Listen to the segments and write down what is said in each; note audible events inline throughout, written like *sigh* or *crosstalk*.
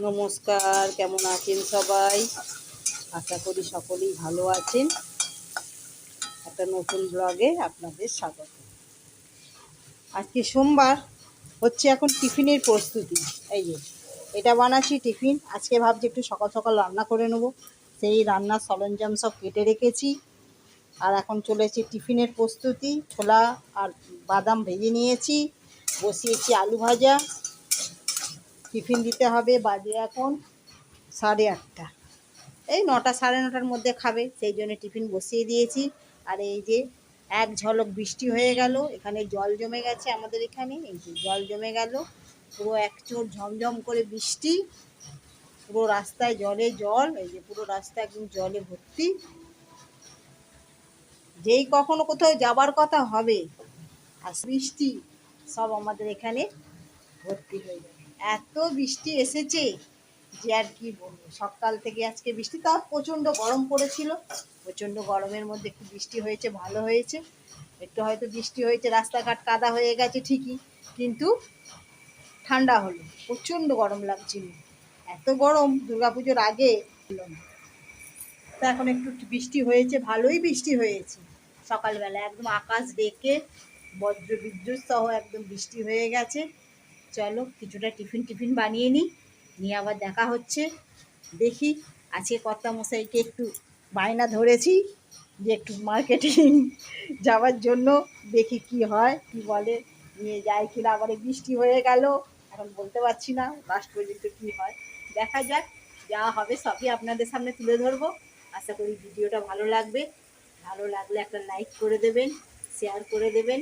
নমস্কার, কেমন আছেন সবাই? আশা করি সকলেই ভালো আছেন। একটা নতুন ব্লগে আপনাদের স্বাগত। আজকে সোমবার, হচ্ছে এখন টিফিনের প্রস্তুতি। এই যে, এটা বানাচ্ছি টিফিন। আজকে ভাবছি একটু সকাল সকাল রান্না করে নেব। সেই রান্নার সরঞ্জাম সব কেটে রেখেছি। আর এখন চলেছি টিফিনের প্রস্তুতি। ছোলা আর বাদাম ভেজে নিয়েছি। বসিয়েছি আলু ভাজা। টিফিন দিতে হবে, বাজে এখন সাড়ে আটটা। এই নটা সাড়ে নটার মধ্যে খাবে, সেই জন্য টিফিন বসিয়ে দিয়েছি। আর এই যে এক ঝলক বৃষ্টি হয়ে গেল, এখানে জল জমে গেছে আমাদের এখানে, এই যে জল জমে গেল। পুরো এক চোর ঝমঝম করে বৃষ্টি, পুরো রাস্তায় জলে জল, এই যে পুরো রাস্তা একদম জলে ভর্তি। যেই কখনো কোথাও যাবার কথা হবে, আর বৃষ্টি সব আমাদের এখানে ভর্তি হয়ে যাবে। এত বৃষ্টি এসেছে যে আর কি বলব? সকাল থেকে আজকে বৃষ্টি, তাও প্রচণ্ড গরম পড়েছিল। প্রচণ্ড গরমের মধ্যে একটু বৃষ্টি হয়েছে, ভালো হয়েছে। একটু হয়তো বৃষ্টি হয়েছে, রাস্তাঘাট কাদা হয়ে গেছে ঠিকই, কিন্তু ঠান্ডা হলো, প্রচণ্ড গরম লাগছিল। এত গরম, দুর্গাপুজোর আগে হলো না। তা এখন একটু বৃষ্টি হয়েছে, ভালোই বৃষ্টি হয়েছে। সকালবেলা একদম আকাশ ডেকে বজ্র বিদ্যুৎ সহ একদম বৃষ্টি হয়ে গেছে। চলো কিছুটা টিফিন টিফিন বানিয়ে নিই। নিয়ে আবার দেখা হচ্ছে। দেখি আজকে কর্তা মশাইকে একটু বায়না ধরেছি যে একটু মার্কেটিং *laughs* যাওয়ার জন্য। দেখি কি হয়, কি বলে। নিয়ে যায় কিনা আবার বৃষ্টি হয়ে গেল। এখন বলতে পারছি না লাস্ট পর্যন্ত কী হয়। দেখা যাক, যা হবে সবই আপনাদের সামনে তুলে ধরবো। আশা করি ভিডিওটা ভালো লাগবে। ভালো লাগলে একটা লাইক করে দেবেন শেয়ার করে দেবেন।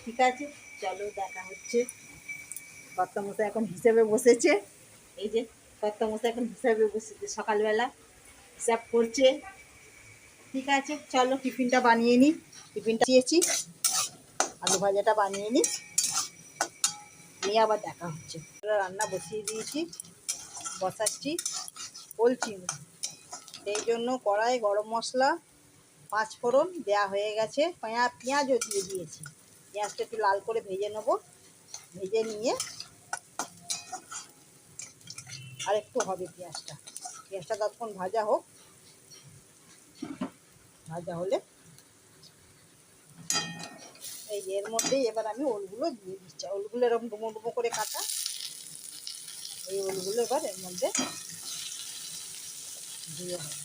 ঠিক আছে, চলো দেখা হচ্ছে। কর্তামশাই এখন হিসেবে বসেছে। এই যে কর্তামশাই এখন হিসাবে বসেছে সকালবেলা। হিসাব করছে। ঠিক আছে, চলো টিফিনটা বানিয়ে নিই টিফিনটা দিয়েছি। আলু ভাজাটা বানিয়ে নিই নিয়ে আবার দেখা হচ্ছে। রান্না বসিয়ে দিয়েছি। বসাচ্ছি বলছি সেই জন্য কড়াই, গরম মশলা, পাঁচ ফোড়ন দেওয়া হয়ে গেছে। পেঁয়া, পেঁয়াজও দিয়ে দিয়েছি। পেঁয়াজটা একটু লাল করে ভেজে নেব। ভেজে নিয়ে আর একটু হবে পেঁয়াজটা। পেঁয়াজটা ততক্ষণ ভাজা হোক। ভাজা হলে এই এর মধ্যেই এবার আমি ওলগুলো দিয়ে দিচ্ছি। ওলগুলো এরকম ডুমো ডুমো করে কাটা। এই ওলগুলো এবার এর মধ্যে দিয়ে হবে।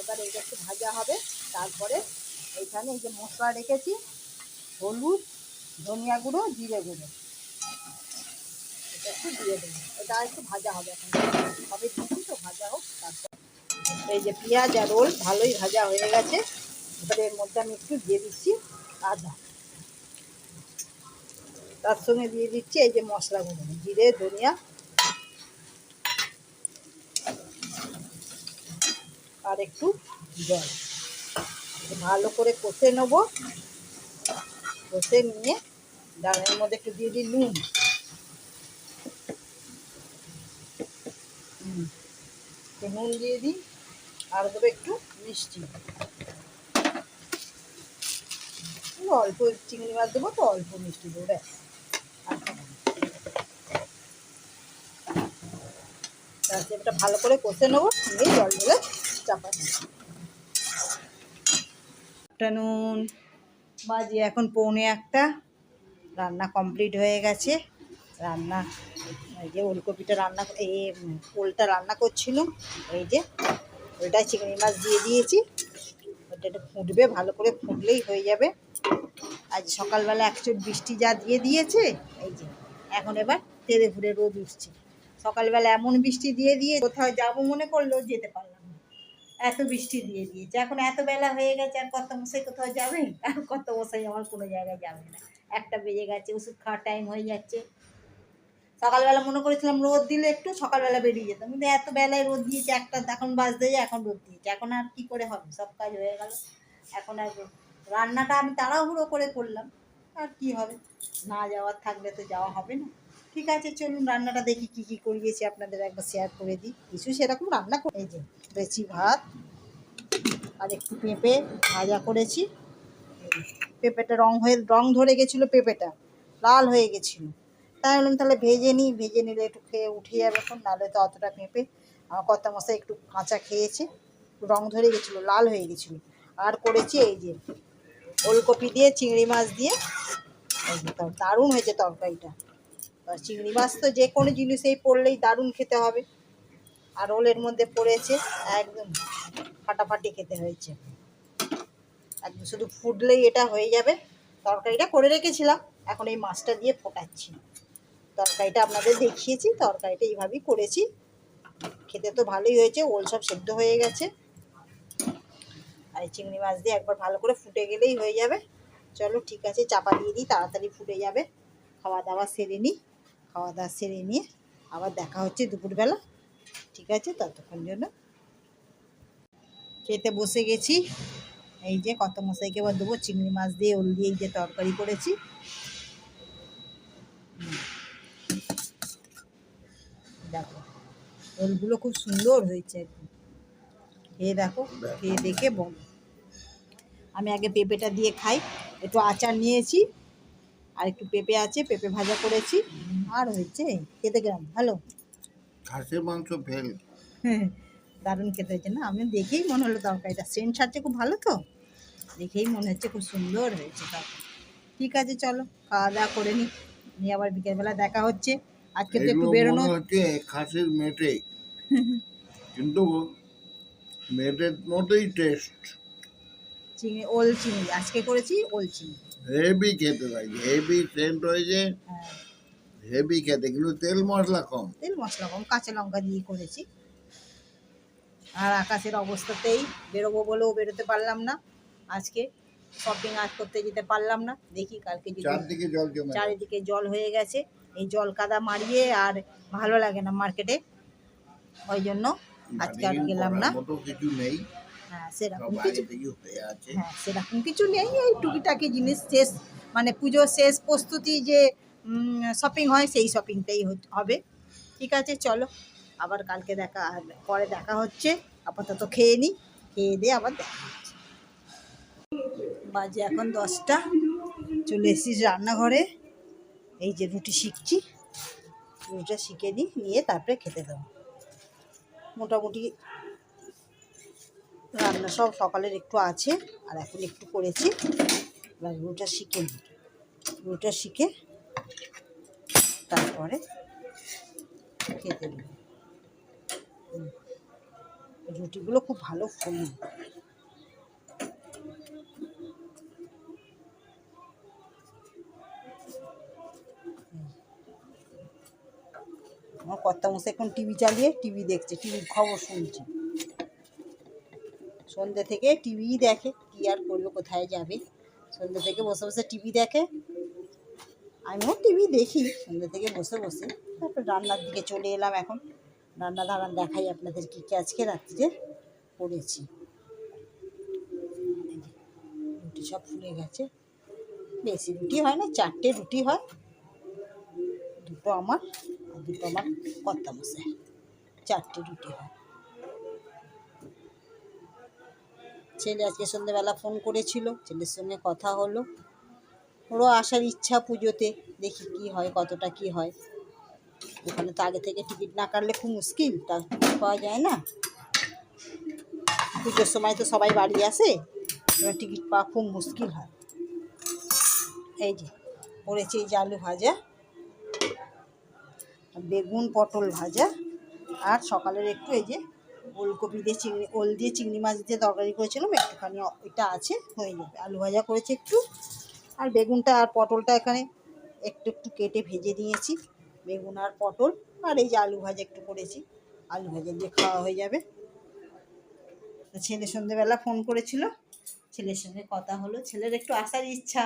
এবার এইটা একটু ভাজা হবে। তারপরে এইখানে এই যে মশলা রেখেছি, হলুদ, ধনিয়া গুঁড়ো, জিরে গুঁড়ো। একটু দিয়ে দেবো। এটা একটু ভাজা হবে এখন। সবে দিচ্ছি তো ভাজা হোক, তারপর। এই যে পেঁয়াজ আর রোল ভালোই ভাজা হয়ে গেছে। এবার এর মধ্যে আমি একটু দিয়ে দিচ্ছি আদা। তার সঙ্গে দিয়ে দিচ্ছি এই যে মশলাগুলো জিরে, ধনিয়া। আর একটু জল। ভালো করে কষে নেব। কষে নিয়ে ডালের মধ্যে একটু দিয়ে দিই নুন। একটু নুন দিয়ে দিই, আর দেবো একটু মিষ্টি। অল্প চিংড়ি মাছ দেবো তো, অল্প মিষ্টি দেবো, ব্যাস। এবারটা ভালো করে কষে নেব, নিয়ে জল ঢেলে চাপা দিই আফটারনুন বাজে এখন পৌনে একটা, রান্না কমপ্লিট হয়ে গেছে। রান্না এই যে ওলকপিটা রান্না এই ওলটা রান্না করছিলাম এই যে ওলটায় চিংড়ি মাছ দিয়ে দিয়েছি। ওটা একটু ফুটবে, ভালো করে ফুটলেই হয়ে যাবে। আজ সকালবেলা একচুট বৃষ্টি যা দিয়ে দিয়েছে, এই যে এখন এবার তেড়ে ফুড়ে রোদ উঠছে। সকালবেলা এমন বৃষ্টি দিয়ে দিয়ে কোথাও যাব মনে করলেও যেতে পারলাম না। এত বৃষ্টি দিয়ে দিয়েছে। এখন এত বেলা হয়ে গেছে, আর কত মশাই কোথাও যাবে? আর কত মশাই আমার কোনো জায়গায় যাবে না। একটা বেজে গেছে, ওষুধ খাওয়ার টাইম হয়ে যাচ্ছে। সকালবেলা মনে করেছিলাম রোদ দিলে একটু সকালবেলা বেরিয়ে যেতাম। কিন্তু এত বেলায় রোদ দিয়েছে, একটা এখন বাজতে যায়, এখন রোদ দিয়েছে। এখন আর কি করে হবে? সব কাজ হয়ে গেল। এখন আর রান্নাটা আমি তাড়াহুড়ো করে করলাম। আর কি হবে? না যাওয়ার থাকলে তো যাওয়া হবে না। ঠিক আছে, চলুন রান্নাটা দেখি কি কি করিয়েছি আপনাদের একবার শেয়ার করে দিই। কিছু সেরকম রান্না করে। যে, বেশি ভাত আর একটু পেঁপে ভাজা করেছি। পেঁপেটা রং হয়ে রং ধরে গেছিল পেঁপেটা। লাল হয়ে গেছিল। তাই বললাম তাহলে ভেজে নিই, ভেজে নিলে একটু খেয়ে উঠে যাবে এখন, নাহলে তো অতটা পেঁপে আমার কর্তা মশাই একটু কাঁচা খেয়েছে, রং ধরে গেছিল, লাল হয়ে গেছিল। আর করেছি এই যে ওলকপি দিয়ে, চিংড়ি মাছ দিয়ে দারুণ হয়েছে তরকারিটা। আর চিংড়ি মাছ তো যে কোনো জিনিসেই পড়লেই দারুণ খেতে হবে। আর ওলের মধ্যে পড়েছে একদম ফাটাফাটি খেতে হয়েছে। একদম শুধু ফুটলেই এটা হয়ে যাবে। তরকারিটা করে রেখেছিলাম, এখন এই মাছটা দিয়ে ফোটাচ্ছি। তরকারিটা আপনাদের দেখিয়েছি, তরকারিটা এইভাবেই করেছি। খেতে তো ভালোই হয়েছে, ওল সব সেদ্ধ হয়ে গেছে। আর চিংড়ি মাছ দিয়ে একবার ভালো করে ফুটে গেলেই হয়ে যাবে। চলো ঠিক আছে, চাপা দিয়ে দিই, তাড়াতাড়ি ফুটে যাবে। খাওয়া দাওয়া সেরে নিই খাওয়া দাওয়া সেরে নিয়ে আবার দেখা হচ্ছে দুপুরবেলা। ঠিক আছে, ততক্ষণ জন্য। খেতে বসে গেছি। এই যে কত মশাইকে এবার দেবো চিংড়ি মাছ দিয়ে, ওল দিয়ে এই যে তরকারি করেছি হুম। দেখো ওলগুলো খুব সুন্দর হয়েছে একদম। খেয়ে দেখো খেয়ে দেখে বল। আমি আগে পেঁপেটা দিয়ে খাই একটু আচার নিয়েছি আর একটু পেঁপে আছে পেঁপে ভাজা করেছি আর হয়েছে খেতে গেলাম ভালো। খাসির মাংস ফেল দারুণ খেতে হয়েছে না? আমি দেখেই মনে হলো তরকারিটা। সেন্ট ছাড়ছে খুব ভালো তো? দেখেই মনে হচ্ছে খুব সুন্দর হয়েছে তরকারি ঠিক আছে চলো খাওয়া দাওয়া করে নিই নিয়ে আবার বিকেলবেলা দেখা হচ্ছে। আজকে তো একটু বেরোনো হচ্ছে খাসির মেটে। *laughs* কিন্তু মেটের মতোই টেস্ট চিংড়ি ওল চিংড়ি আজকে করেছি ওল চিংড়ি। হেভি খেতে লাগে হেভি সেন্ট হয়েছে। হ্যাঁ। হেভি খেতে কিন্তু তেল মশলা কম। তেল মশলা কম কাঁচা লঙ্কা দিয়ে করেছি। আর আকাশের অবস্থাতেই বেরোবো বলেও বেরোতে পারলাম না। আজকে শপিং আজ করতে যেতে পারলাম না। দেখি কালকে চারদিকে জল জমে চারিদিকে জল হয়ে গেছে। এই জল কাদা মারিয়ে আর ভালো লাগে না মার্কেটে ওই জন্য আজকে আর গেলাম না। হ্যাঁ সেরকম কিছু হয়ে সেরকম কিছু নেই এই টুকিটাকি জিনিস শেষ। মানে পুজোর শেষ প্রস্তুতি যে শপিং হয় সেই শপিংটাই হবে। ঠিক আছে চলো। আবার কালকে দেখা পরে দেখা হচ্ছে। আপাতত খেয়ে নিই খেয়ে দিয়ে আবার দেখা হচ্ছে। বাজে এখন দশটা। চলে এসেছি রান্নাঘরে। এই যে রুটি শিখছি, রুটিটা শিখে নিই, নিয়ে তারপরে খেতে দেবো। মোটামুটি রান্না সব সকালের একটু আছে, আর এখন একটু করেছি। এবার রুটা শিখে নিই। রুটা শিখে তারপরে খেতে দেবো। রুটিগুলো খুব ভালো ফুলি। আমার কর্তা মশাই এখন টিভি চালিয়ে টিভি দেখছে টিভির খবর শুনছে। সন্ধ্যে থেকে টিভি দেখে, কি আর করবে, কোথায় যাবে? সন্ধ্যে থেকে বসে বসে টিভি দেখে। আমিও টিভি দেখি সন্ধ্যে থেকে বসে বসে। তারপর রান্নার দিকে চলে এলাম এখন। রান্না ধারান দেখাই আপনাদের কী কী আজকে রাত্রিতে করেছি। রুটি সব ফুলে গেছে। বেশি রুটি হয় না, চারটে রুটি হয়। দুটো আমার। আর দুটো আমার কর্তা মশাই চারটে রুটি হয়। ছেলে আজকে সন্ধ্যেবেলা ফোন করেছিল, ছেলের সঙ্গে কথা হলো। ওরও আসার ইচ্ছা পুজোতে, দেখি কি হয়, কতটা কি হয়। ওখানে তো আগে থেকে টিকিট না কাটলে খুব মুশকিল, তা পাওয়া যায় না। পুজোর সময় তো সবাই বাড়ি আসে টিকিট পাওয়া খুব মুশকিল হয়। এই যে করেছি এই আলু ভাজা। বেগুন, পটল ভাজা, আর সকালের একটু এই যে ওলকপি দিয়ে চিংড়ি, ওল দিয়ে চিংড়ি মাছ দিয়ে তরকারি করেছিলাম, একটুখানি এটা আছে, হয়ে যাবে। আলু ভাজা করেছি একটু, আর বেগুনটা আর পটলটা এখানে একটু একটু কেটে ভেজে নিয়েছি, বেগুন আর পটল, আর এই যে আলু ভাজা একটু করেছি, আলু ভাজা দিয়ে খাওয়া হয়ে যাবে। ছেলে সন্ধেবেলা ফোন করেছিল, ছেলের সঙ্গে কথা হলো, ছেলের একটু আসার ইচ্ছা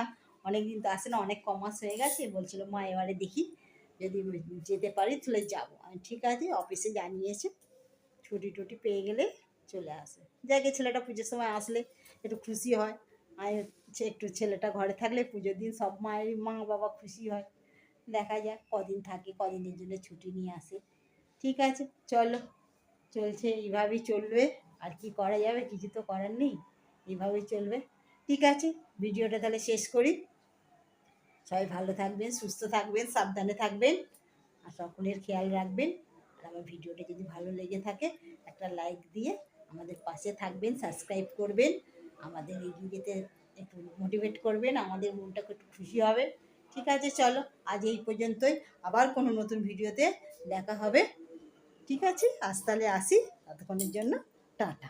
অনেক দিন তো আসে না, অনেক কমাস হয়ে গেছে, বলছিল, মা, এবারে দেখি। যদি যেতে পারি তাহলে যাব। আমি ঠিক আছে অফিসে জানিয়েছে, ছুটি টুটি পেয়ে গেলে চলে আসে। যাকে ছেলেটা পুজোর সময় আসলে একটু খুশি হয়। হচ্ছে একটু ছেলেটা ঘরে থাকলে পুজোর দিন সব মায়ের মা বাবা খুশি হয়। দেখা যাক কদিন থাকে, কদিনের জন্য ছুটি নিয়ে আসে। ঠিক আছে, চলো। চলছে, এইভাবেই চলবে। আর কি করা যাবে, কিছু তো করার নেই। এইভাবেই চলবে। ঠিক আছে, ভিডিওটা তাহলে শেষ করি। সবাই ভালো থাকবেন, সুস্থ থাকবেন, সাবধানে থাকবেন, আর সকলের খেয়াল রাখবেন। আর আমার ভিডিওটা যদি ভালো লেগে থাকে, একটা লাইক দিয়ে আমাদের পাশে থাকবেন সাবস্ক্রাইব করবেন, আমাদের এগিয়ে যেতে একটু মোটিভেট করবেন, আমাদের মনটা একটু খুশি হবে। ঠিক আছে, চলো, আজ এই পর্যন্তই। আবার কোনো নতুন ভিডিওতে দেখা হবে। ঠিক আছে, আজ তাহলে আসি, ততক্ষণের জন্য, টাটা।